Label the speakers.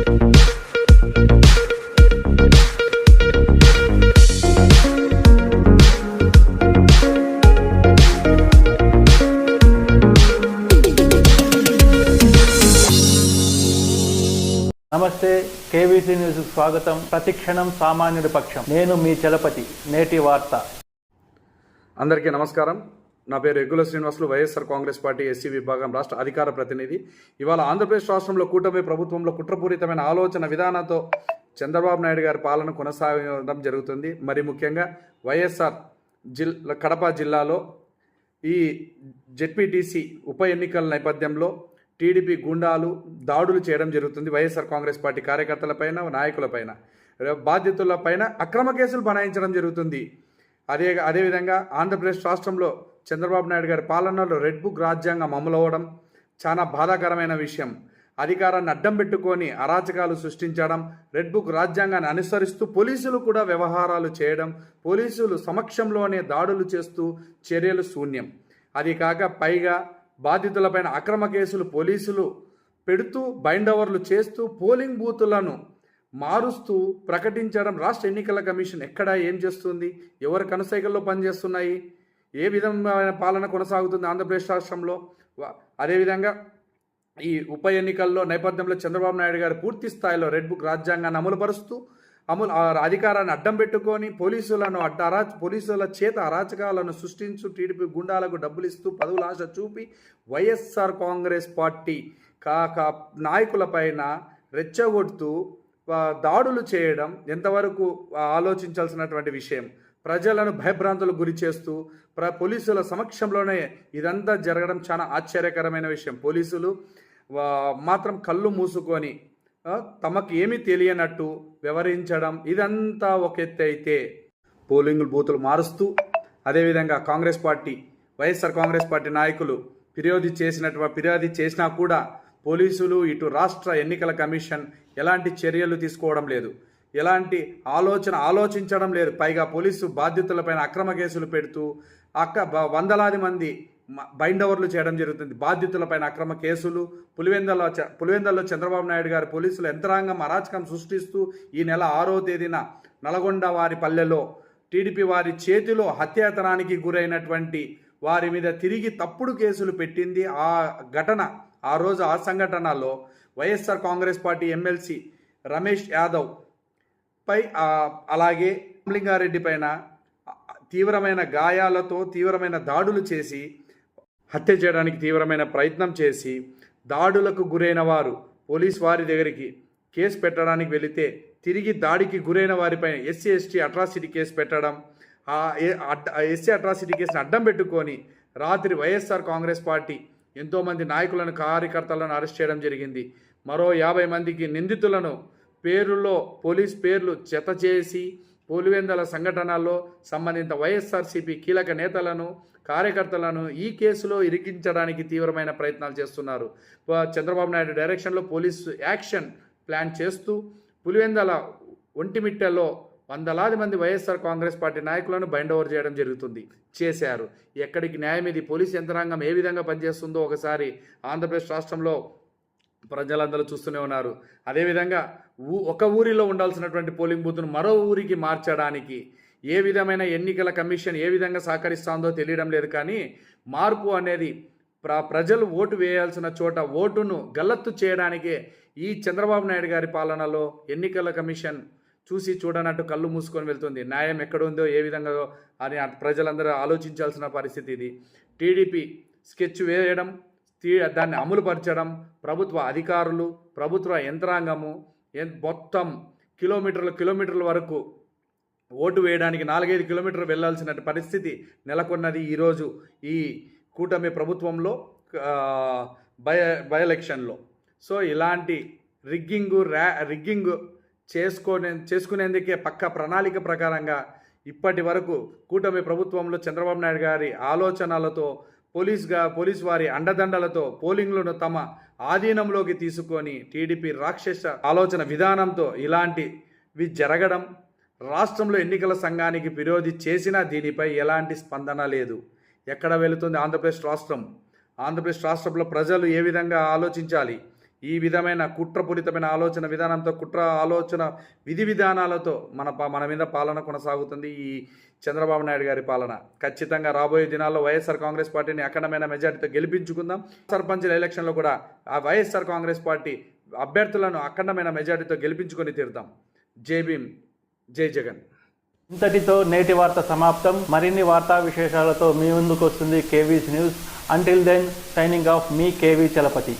Speaker 1: నమస్తే KVC news స్వాగతం. ప్రతిక్షణం సామాన్యుడి పక్షం. నేను మీ చలపతి నేటి వార్త.
Speaker 2: అందరికీ నమస్కారం. నా పేరు regular Srinivasulu YSR Congress party SC విభాగం రాష్ట్ర అధికార ప్రతినిధి. ఇవాళ ఆంధ్రప్రదేశ్ రాష్ట్రంలో కూటమి ప్రభుత్వంలో కుట్రపూరితమైన ఆలోచన విధానంతో చంద్రబాబు నాయుడు గారి పాలన కొనసాగడం జరుగుతుంది. మరి ముఖ్యంగా వైఎస్ఆర్ జిల్ కడప జిల్లాలో ఈ జెడ్పీటీసీ ఉప ఎన్నికల నేపథ్యంలో టీడీపీ గుండాలు దాడులు చేయడం జరుగుతుంది వైఎస్ఆర్ కాంగ్రెస్ పార్టీ కార్యకర్తలపైన నాయకులపైన బాధ్యతలపైన అక్రమ కేసులు బనాయించడం జరుగుతుంది. అదే అదేవిధంగా ఆంధ్రప్రదేశ్ రాష్ట్రంలో చంద్రబాబు నాయుడు గారి పాలనలో రెడ్ బుక్ రాజ్యాంగం అమలవడం చాలా బాధాకరమైన విషయం. అధికారాన్ని అడ్డం పెట్టుకొని అరాచకాలు సృష్టించడం రెడ్ బుక్ రాజ్యాంగాన్ని అనుసరిస్తూ పోలీసులు కూడా వ్యవహారాలు చేయడం పోలీసులు సమక్షంలోనే దాడులు చేస్తూ చర్యలు శూన్యం. అది కాక పైగా బాధితులపైన అక్రమ కేసులు పోలీసులు పెడుతూ బైండ్ ఓవర్లు చేస్తూ పోలింగ్ బూతులను మారుస్తూ ప్రకటించడం. రాష్ట్ర ఎన్నికల కమిషన్ ఎక్కడ ఏం చేస్తుంది? ఎవరి కనుసైకల్లో పనిచేస్తున్నాయి? ఏ విధమైన పాలన కొనసాగుతుంది ఆంధ్రప్రదేశ్ రాష్ట్రంలో అదేవిధంగా ఈ ఉప ఎన్నికల్లో నేపథ్యంలో చంద్రబాబు నాయుడు గారు పూర్తి స్థాయిలో రెడ్ బుక్ రాజ్యాంగాన్ని అమలుపరుస్తూ అమలు అధికారాన్ని అడ్డం పెట్టుకొని పోలీసులను అడ్డ అరా పోలీసుల చేత అరాచకాలను సృష్టించు టీడీపీ గుండాలకు డబ్బులు ఇస్తూ పదవుల ఆశ చూపి వైఎస్ఆర్ కాంగ్రెస్ పార్టీ కాక నాయకులపైన రెచ్చగొడుతూ దాడులు చేయడం ఎంతవరకు ఆలోచించాల్సినటువంటి విషయం? ప్రజలను భయభ్రాంతులకు గురి చేస్తూ ప్ర పోలీసుల సమక్షంలోనే ఇదంతా జరగడం చాలా ఆశ్చర్యకరమైన విషయం. పోలీసులు మాత్రం కళ్ళు మూసుకొని తమకు ఏమీ తెలియనట్టు వ్యవహరించడం ఇదంతా ఒక ఎత్తు అయితే పోలింగ్ బూతులు మారుస్తూ అదేవిధంగా Congress party YSR Congress party నాయకులు ఫిర్యాదు చేసినటువంటి ఫిర్యాదు చేసినా కూడా పోలీసులు ఇటు రాష్ట్ర ఎన్నికల కమిషన్ ఎలాంటి చర్యలు తీసుకోవడం లేదు. ఎలాంటి ఆలోచన ఆలోచించడం లేదు. పైగా పోలీసు బాధ్యతలపైన అక్రమ కేసులు పెడుతూ అక్క బ- వందలాది మంది బైండవర్లు బైండ్ ఓవర్లు చేయడం జరుగుతుంది. బాధ్యతలపైన అక్రమ కేసులు పులివెందల్లో పులివెందల్లో చంద్రబాబు నాయుడు గారి పోలీసులు యంత్రాంగం అరాచకం సృష్టిస్తూ ఈ నెల ఆరో తేదీన నల్గొండ వారి పల్లెలో టీడీపీ వారి చేతిలో హత్యాతనానికి గురైనటువంటి వారి మీద తిరిగి తప్పుడు కేసులు పెట్టింది. ఆ ఘటన ఆ రోజు ఆ సంఘటనలో YSR Congress party MLC Ramesh Yadav పై అలాగే రామలింగారెడ్డి పైన తీవ్రమైన గాయాలతో తీవ్రమైన దాడులు చేసి హత్య చేయడానికి తీవ్రమైన ప్రయత్నం చేసి దాడులకు గురైన వారు పోలీస్ వారి దగ్గరికి కేసు పెట్టడానికి వెళితే తిరిగి దాడికి గురైన వారిపైన ఎస్సీ ఎస్టీ అట్రాసిటీ కేసు పెట్టడం ఆ ఎస్సీ అట్రాసిటీ కేసుని అడ్డం పెట్టుకొని రాత్రి వైఎస్ఆర్ కాంగ్రెస్ పార్టీ ఎంతోమంది నాయకులను కార్యకర్తలను అరెస్ట్ చేయడం జరిగింది. మరో యాభై మందికి నిందితులను పేరులో పోలీస్ పేర్లు జత చేసి పోలివెందల సంఘటనల్లో సంబంధిత వైఎస్ఆర్సీపీ కీలక నేతలను కార్యకర్తలను ఈ కేసులో ఇరికించడానికి తీవ్రమైన ప్రయత్నాలు చేస్తున్నారు. చంద్రబాబు నాయుడు డైరెక్షన్లో పోలీసు యాక్షన్ ప్లాన్ చేస్తూ పులివెందల ఒంటిమిట్టలో వందలాది మంది వైఎస్ఆర్ కాంగ్రెస్ పార్టీ నాయకులను బైండ్ ఓవర్ చేయడం జరుగుతుంది చేశారు. ఎక్కడికి న్యాయం ఇది? పోలీస్ యంత్రాంగం ఏ విధంగా పనిచేస్తుందో ఒకసారి ఆంధ్రప్రదేశ్ రాష్ట్రంలో ప్రజలందరూ చూస్తూనే ఉన్నారు. అదేవిధంగా ఒక ఊరిలో ఉండాల్సినటువంటి పోలింగ్ బూత్ను మరో ఊరికి మార్చడానికి ఏ విధమైన ఎన్నికల కమిషన్ ఏ విధంగా సహకరిస్తుందో తెలియడం లేదు కానీ మార్పు అనేది ప్ర ప్రజలు ఓటు వేయాల్సిన చోట ఓటును గల్లత్తు చేయడానికే ఈ చంద్రబాబు నాయుడు గారి పాలనలో ఎన్నికల కమిషన్ చూసి చూడనట్టు కళ్ళు మూసుకొని వెళ్తుంది. న్యాయం ఎక్కడుందో ఏ విధంగా అని ప్రజలందరూ ఆలోచించాల్సిన పరిస్థితి ఇది. టీడీపీ స్కెచ్ వేయడం దాన్ని అమలుపరచడం ప్రభుత్వ అధికారులు ప్రభుత్వ యంత్రాంగము మొత్తం కిలోమీటర్ల కిలోమీటర్ల వరకు ఓటు వేయడానికి నాలుగైదు కిలోమీటర్లు వెళ్ళాల్సిన పరిస్థితి నెలకొన్నది ఈరోజు ఈ కూటమి ప్రభుత్వంలో బయ బై బై ఎలక్షన్లో. సో ఇలాంటి రిగ్గింగ్ ర్యా రిగ్గింగ్ చేసుకునే చేసుకునేందుకే పక్క ప్రణాళిక ప్రకారంగా ఇప్పటి వరకు కూటమి ప్రభుత్వంలో చంద్రబాబు నాయుడు గారి ఆలోచనలతో పోలీస్గా పోలీస్ వారి అండదండలతో పోలింగ్లను తమ ఆధీనంలోకి తీసుకొని టీడీపీ రాక్షస ఆలోచన విధానంతో ఇలాంటివి జరగడం రాష్ట్రంలో ఎన్నికల సంఘానికి ఫిర్యాదు చేసినా దీనిపై ఎలాంటి స్పందన లేదు. ఎక్కడ వెళుతుంది ఆంధ్రప్రదేశ్ రాష్ట్రం? ఆంధ్రప్రదేశ్ రాష్ట్రంలో ప్రజలు ఏ విధంగా ఆలోచించాలి? ఈ విధమైన కుట్రపూరితమైన ఆలోచన విధానంతో కుట్ర ఆలోచన విధి విధానాలతో మన ప- మన మీద పాలన కొనసాగుతుంది ఈ చంద్రబాబు నాయుడు గారి పాలన. ఖచ్చితంగా రాబోయే దినాల్లో వైఎస్ఆర్ కాంగ్రెస్ పార్టీని అఖండమైన మెజార్టీతో గెలిపించుకుందాం. సర్పంచుల ఎలక్షన్లో కూడా ఆ వైఎస్ఆర్ కాంగ్రెస్ పార్టీ అభ్యర్థులను అఖండమైన మెజార్టీతో గెలిపించుకొని తీరుతాం. జై భీమ్ జై జగన్.
Speaker 1: ఇంతటితో నేటి వార్త సమాప్తం. మరిన్ని వార్తా విశేషాలతో మీ ముందుకు వస్తుంది KV's news. Until then signing off మీ కేవీ చలపతి.